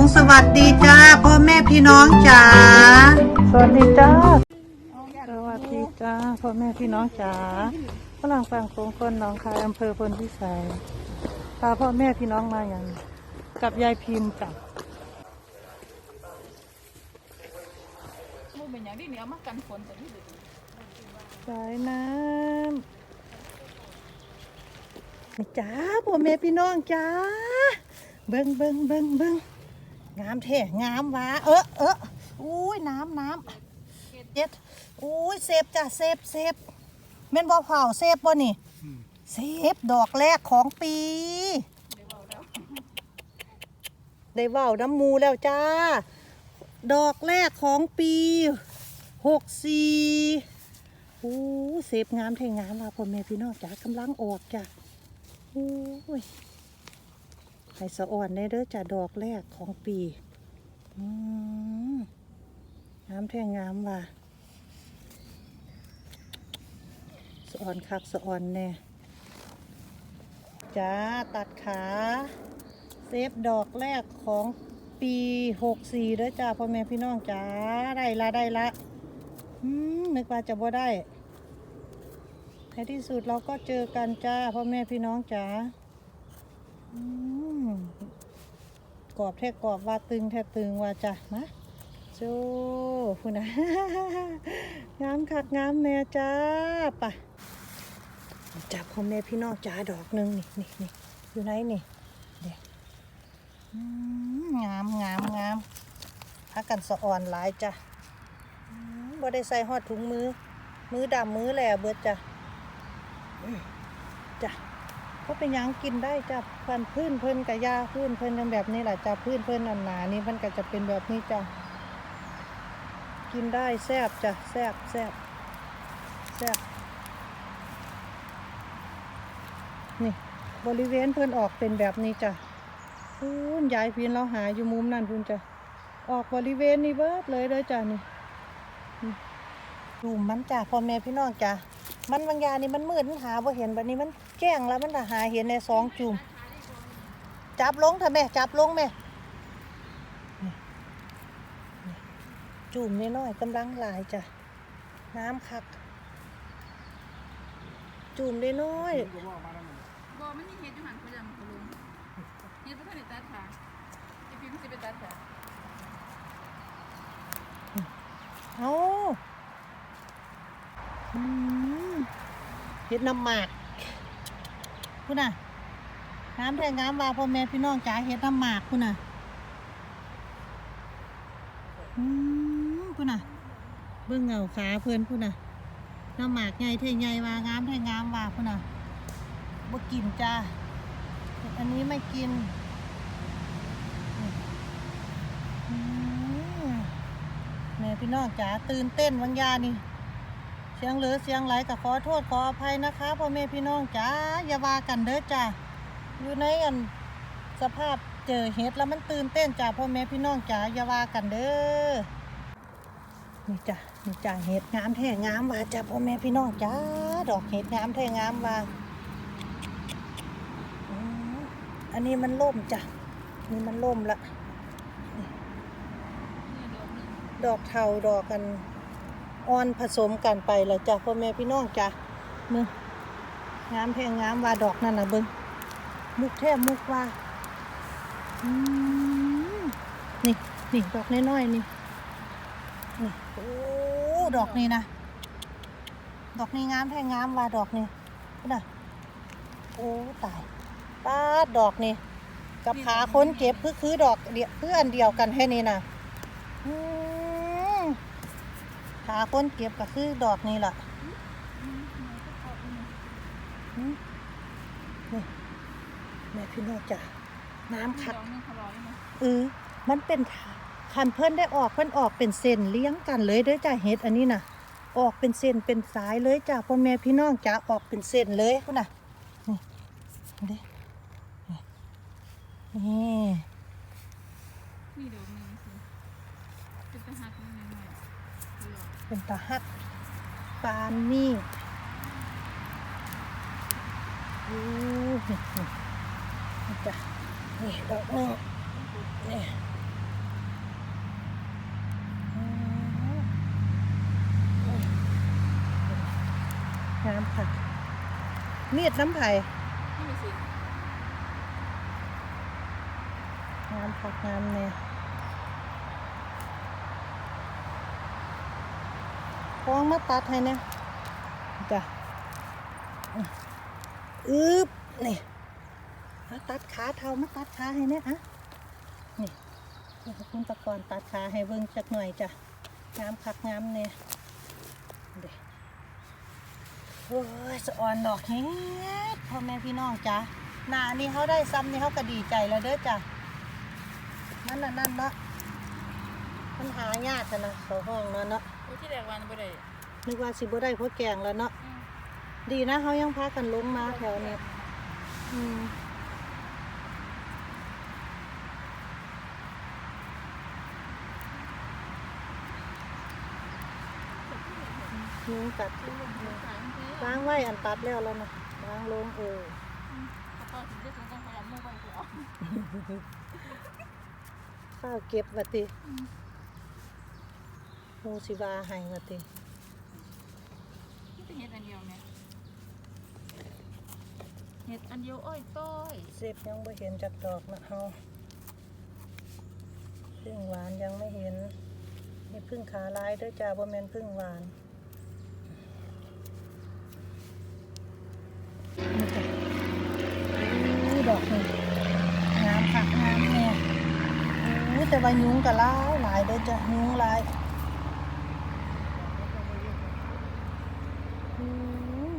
งสวัสดีจ้าพ่อแม่พี่น้องจ๋าสวัสดีจ้าสวัสดีจ้าพ่อแม่พี่น้องจ๋าฝรั่งฝั่งโค้งคนหนองคายอำเภอพลพิสัยพาพ่อแม่พี่น้องมาอย่างกับยายพิมพ์จ้ะมูเป็นอย่างที่เนียมากันฝนแต่ที่ดึกสายน้ำจ้าพ่อแม่พี่น้องจ้าเบิ้งเบิ้งเบิ้งเบิ้ง งามแท้งามวาเออเอออุ้ยน้ำน้ำเจ็ดอุ้ยเซฟจ้ะเซฟเซฟแม่นบ่เผาเซฟบ่นี่เซฟดอกแรกของปี ได้เว้าน้ำมูแล้วจ้า ดอกแรกของปีหกสี่โอ้เสพงามแท่งามว่าพ่อแม่พี่น้องจ๋ากำลังออกจ้ะโอ้ย ให้สะอ่อนได้เด้อจ้ะดอกแรกของปีงามแท่งามว่ะสะอ่อนคักสะอ่อนแน่จ้าตัดขา เซฟดอกแรกของปีหกสี่เด้อจ้าพ่อแม่พี่น้องจ้าได้ละได้ละนึกว่าจะบ่ได้ในที่สุดเราก็เจอกันจ้าพ่อแม่พี่น้องจ้าอืม กรอบแท้กรอบว่าตึงแท้ตึงว่าจ้ะมาโจ้คุณนะงามคักงามแม่จ้าไปจับพ่อแม่พี่น้องจ้าดอกหนึ่งนี่นี่นี่อยู่ไหนนี่อืมงามงามงามพักกันสะอ่อนหลายจ้ะอืมบ่ได้ใส่หอดถุงมือ มือดำมือแหล่เบิดจ้ะจ้ะ ก็เป็นยังกินได้จ้ะพันพื้นเพิ่นกับยาพื้นเพิ่นกันแบบนี้แหละจ้ะพื้นเพิ่นอันหนานี่มันก็จะเป็นแบบนี้จ้ะกินได้แซบจ้ะแซบแซบแซบนี่บริเวณเพิ่นออกเป็นแบบนี้จ้ะพูนยายพินเราหาอยู่มุมนั่นพูนจ้ะออกบริเวณนี้เบิดเลยเด้อจ้ะนี่ดูมันจ้ะพ่อแม่พี่น้องจ้ะมันบางยานี่มันมืดมันหาบ่เห็นแบบนี้มันแจ้งแล้วมันน่ะหาเห็นในสองจุ่มจับลงเถอะแม่ จับลงแม่นี่นี่จุ่มน้อยๆกำลังหลายจ้ะ น้ำคัก จุ่มน้อยบอมันยังเฮ็ดอยู่หันเขาจะมาลงเฮ็ดบ่ทันได้ตัดขาไอ้พิมพ์สิไปตัดขาๆเอาอืมเห็ดน้ำหมาก คุณน่ะน้ำแทงน้ำวาพ่อแม่พี่น้องจ๋าเห็ดน้ำหมากคุณน่ะอืมคุณน่ะ เบิ่งเงาขาเพื่อนคุณน่ะน้ำหมากใหญ่เท่ใหญ่วางามเท่งามวาคุณน่ะบ่กินจ้าอันนี้ไม่กินแม่พี่น้องจ๋าตื่นเต้นวังยานี่ สียงเหลือเสียงไหลก็ขอโทษขออภัยนะคะพ่อแม่พี่น้องจ๋าอย่าว่ากันเด้อจ้าอยู่ในอันสภาพเจอเห็ดแล้วมันตื่นเต้นจ้าพ่อแม่พี่น้องจ๋าอย่าว่ากันเด้อนี่จ้ะนี่จ้ะเห็ดงามแท้งามว่าจ้าพ่อแม่พี่น้องจ๋าดอกเห็ดงามแท้งามว่างอันนี้มันล่มจ้ะนี่มันล่มละดอกเทาดอกกัน อ่อนผสมกันไปแล้วจ้ะพ่อแม่พี่น้องจ้ะมึงงามแพงงามว่าดอกนั่นนะเบิงมุกแทบมุกว่าอืมนี่นี่ดอกน้อยๆนี่นี่โอ้ดอกนี่นะดอกนี้งามแพงงามว่าดอกนี่น่ะโอ้ตายป้าดอกนี่กับขาค้นเจ็บคือคือดอกเดียวคืออันเดียวกันแค่นี้นะอืม ขาคนเก็บก็คือดอกนี้ล่ะหืมนี่แม่พี่น้องจ้ะน้ำคักดอกนึงเขาร้อยนะเออมันเป็นทางคันเพิ่นได้ออกเพิ่นออกเป็นเส้นเลี้ยงกันเลยเด้อจ้ะเฮ็ดอันนี้น่ะ ออกเป็นเส้นเป็นสายเลยจ้ะพ่อแม่พี่น้องจ้ะออกเป็นเส้นเลยพุ่นน่ะนี่เด้นี่นี่นี่ เป็นตาฮักปานนี่อู้หูจ้ะนี่ดอกนึงนี่งามค่ะเมียดน้ำไผ่งามผักน้ำเนี่ย พองมาตัดให้เนี่ยจ้ะอึบนี่มาตัดขาเทามาตัดขาให้เนี่ยอะนี่เดี๋ยวคุณตะกอนตัดขาให้เบิ่งจักหน่อยจ้ะงามผักงามเนี่ยเด้โอ้ยสะออนดอกเฮ็ดพ่อแม่พี่น้องจ้ะหนานี่เขาได้ซ้ำนี่เขาก็ดีใจแล้วเด้อจ้ะนั่นน่ะนั่นเนาะมันหายากกันนะเขาห้องเนาะเนาะ โอ้ที่แรกวันบ่ได้นึกว่าสิบ่ได้เพราะแกงแล้วเนาะอืมดีนะเขายังพากันลงมาแถวนี้อืมยุงกัดคือมันอยู่กลางที่ล้างไว้อันตัดแล้วแล้วนะล้างลงเออแล้วก็ถึงได้ถึงต้องพยายามมุ่งไปคือเอาข้าวเก็บวัติโม สิวาให้วัติที่เป็นเห็ดอันเดียวเนี่ยเห็ดอันเดียวอ้อยต้อยเซฟยังไม่เห็นจากดอกนะเฮาพึ่งหวานยังไม่เห็นนี่พึ่งขาลายเด้วยจ้าบ่แม่นพึ่งหวานนี่จ้ะอู้ดอกนี่งามค่ะงามแน่อู้แต่ว่ายุงก็หลายหลายเด้อจ้ะยุงหลายอืม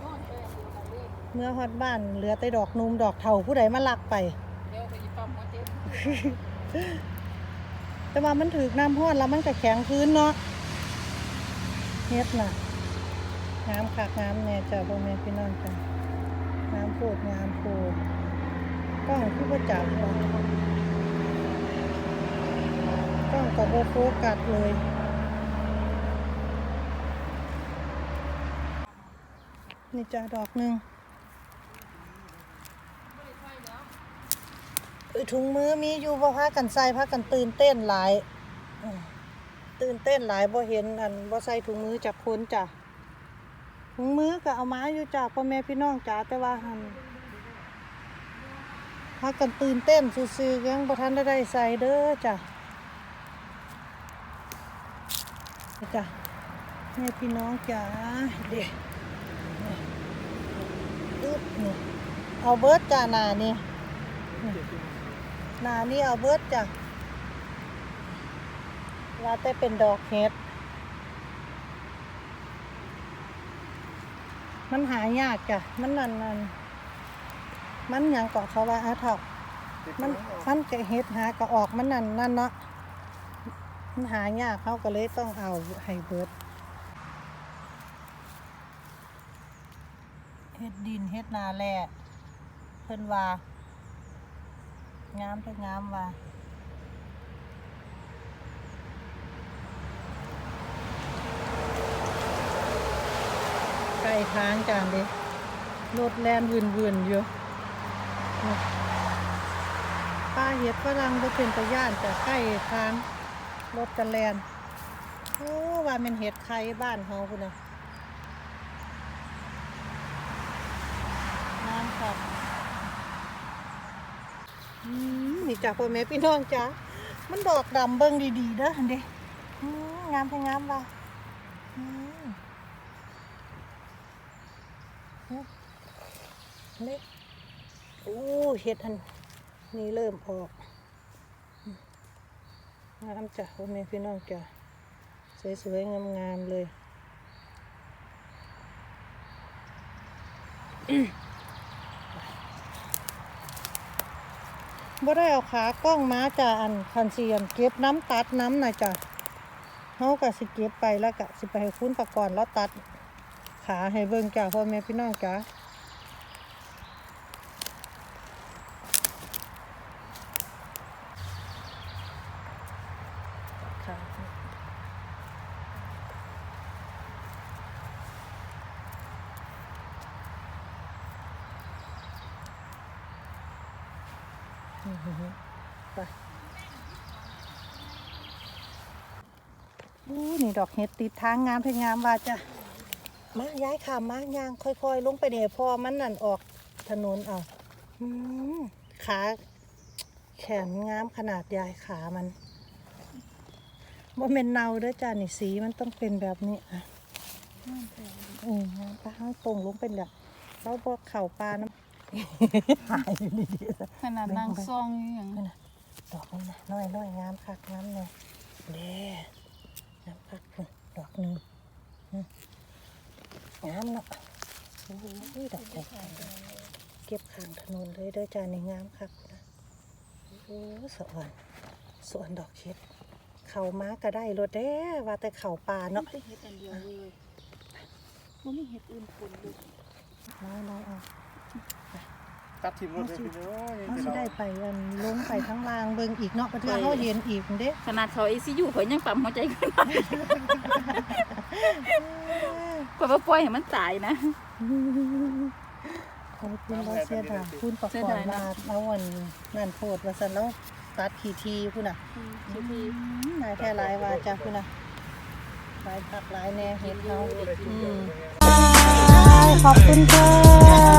โน่นเอ้ยเดียวกันเลย เมื่อฮอดบ้านเหลือแต่ดอกนูมดอกเถาผู้ใดมาลักไปเดี๋ยวไปยิบปั๊มหัวเจ็บแต่ว่ามันถือน้ำห้อนแล้วมันก็แข็งพื้นเนาะเฮ็ดน่ะงามคักงามแน่จ้ะพ่อแม่พี่น้องจ้ะงามโพดงามโพดกล้องคือบ่จับบ่กล้องก็บ่โฟกัสเลยนี่จ้ะดอกหนึ่ง ไม่ได้ใช่แล้ว เอ้ย ถุงมือมีอยู่บ่พากันใส่พากันตื่นเต้นหลาย ตื่นเต้นหลายบ่เห็นอันบ่ใส่ถุงมือจากคนจ้ะถุงมือก็เอามาอยู่จ้ะพ่อแม่พี่น้องจ้ะแต่ว่าหันพากันตื่นเต้นซื่อๆยังบ่ทันได้ใส่เด้อจ้ะจ้ะแม่พี่น้องจ้ะเด็กอึบนี่เอาเบิร์ดจ้ะหนานี่ นานี่เอาเบิดจ้ะว่าแต่เป็นดอกเห็ด มันหายากจ้ะ มันนั่นนั่นมันหยังเกาะเขาว่าอาเถ่ามันมันกะเห็ดหากะออกมันนั่นนั่นเนาะ มันหายากเขาก็เลยต้องเอาให้เบิดเฮ็ดดินเฮ็ดนาแร่เพิ่นว่า งามเพิ่งามว่าไก่ทางจานดิรถแลนวืนวืนอยู่ป้าเห็ดฝรั่งบ่เป็นตะย่านจะใกล้ทางรถกันแลนโอ้ว่ามันเห็ดไข่บ้านเฮาพุ่นน่ะงามครับ อืม นี่จ้ะพ่อแม่พี่น้องจ้ะมันดอกดำเบิ่งดีๆเด้อเด้งามแท้งามว่ะเล็กโอ้เห็ดอันนี่เริ่มออกงามจ้ะพ่อแม่พี่น้องจ้ะสวยๆงามๆเลย บ่ได้เอาขากล้องมาจ้ะอันคันเสียนเก็บน้ำตัดน้ำน่ะจ้ะเฮาก็สิเก็บไปแล้วก็สิไปให้คุณประกอบแล้วตัดขาให้เบิ่งจ้ะพ่อแม่พี่น้องจ้ะขาอื้อหือ ไปอู้นี่ดอกเห็ดติดทางงามเพงามว่าจะมาย้ายขามมายางค่อย ๆ ลงไปเดี๋ยวพอมันนั่นออกถนนเอาอืมขาแขนงามขนาดยายขามันว่าเป็นเนาเด้อจ้านี่สีมันต้องเป็นแบบนี้อะอืมงามปะห้างตรงลงเป็นแบบเราบอกเข่าปลาน้ำ หายอยู่นี่ดีซะขนาดนางซองอยู่อย่างนั่นน่ะดอกนี่นะน้อยน้อยงามคักงามเลยเด้งามคักพุ่นดอกหนึ่งอืมงามเนาะโอ้ยดอกใหญ่เก็บข้างถนนเลยเด้อจ้านี่งามคักนะโอ้สวนสวนดอกเช็ดเขาม้าก็ได้รถเด้ว่าแต่เขาป่าเนาะเห็ดอันเดียวเลยมันไม่เห็ดอื่นปนเลยน้อยน้อยเอา ตัดทิมรถเลยพี่น้องเขาสิได้ไปอันลงไปข้างล่างเบิ่งอีกเนาะประเทือเขาเห็นอีกเด้ขนาดเขาไอซียูเขายังปั๊มหัวใจขึ้นมาเพราะว่าปล่อยให้มันตายนะขอบคุณเราเสียดายคุณประกอบมาเอาวันนั่นโพดว่าสันแล้วตัดขีทีพุ่นน่ะนายแท้หลายว่าจ้ะพุ่นน่ะหลายพักหลายแน่เห็นเขาอืมขอบคุณค่ะ